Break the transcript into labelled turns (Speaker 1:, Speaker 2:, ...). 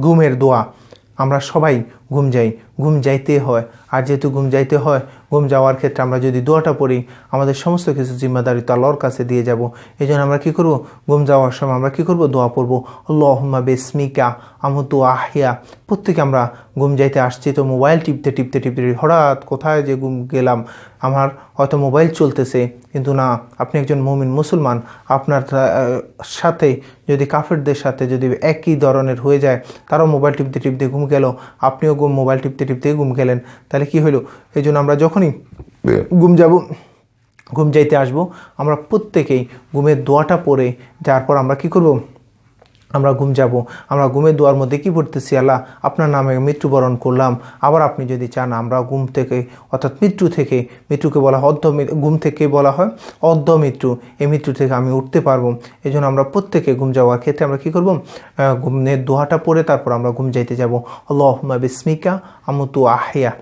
Speaker 1: ঘুমের দোয়া। আমরা সবাই ঘুম যাই, ঘুম যাইতে হয়। আর যেহেতু ঘুম যাইতে হয়, ঘুম যাওয়ার ক্ষেত্রে আমরা যদি দোয়াটা পড়ি, আমাদের সমস্ত কিছু জিম্মাদারি তো আল্লাহর কাছে দিয়ে যাব। এই জন্য আমরা কী করব? ঘুম যাওয়ার সময় আমরা কী করব? দোয়া পড়ব। আল্লাহম্মা বেসমিকা আমতু আহিয়া। প্রত্যেকে আমরা ঘুম যাইতে আসছি, তো মোবাইল টিপতে টিপতে টিপতে হঠাৎ কোথায় যে ঘুম গেলাম? আমার হয়তো মোবাইল চলতেছে, কিন্তু না, আপনি একজন মুমিন মুসলমান, আপনার সাথে যদি কাফেরদের সাথে যদি একই ধরনের হয়ে যায়, তারাও মোবাইল টিপতে টিপতে ঘুম গেল। আপনিও ঘুম মোবাইল টিপতে টিপতে গুম খেলেন। তাহলে কি হলো এই জন্য আমরা যখনই গুম যাব ঘুম যাইতে আসব আমরা প্রত্যেকেই ঘুমের দোয়াটা পরে যাওয়ার তারপর আমরা কি করব? আমরা ঘুম যাব, আমরা ঘুমের দোয়ার মধ্যে কি পড়তেছি আল্লাহ? আপনার নামে মৃত্যুবরণ করলাম। আবার আপনি যদি চান, আমরা ঘুম থেকে, অর্থাৎ মৃত্যু থেকে, মৃত্যুকে বলা হয় অর্ধ ঘুম থেকে বলা হয় অর্ধ মৃত্যু। এই মৃত্যু থেকে আমি উঠতে পারব। এই জন্য আমরা প্রত্যেকে ঘুম যাওয়ার ক্ষেত্রে আমরা কী করব? ঘুমের দোয়াটা পড়ে তারপর আমরা ঘুম যাইতে যাব। আল্লাহ বিস্মিকা আমতু আহিয়া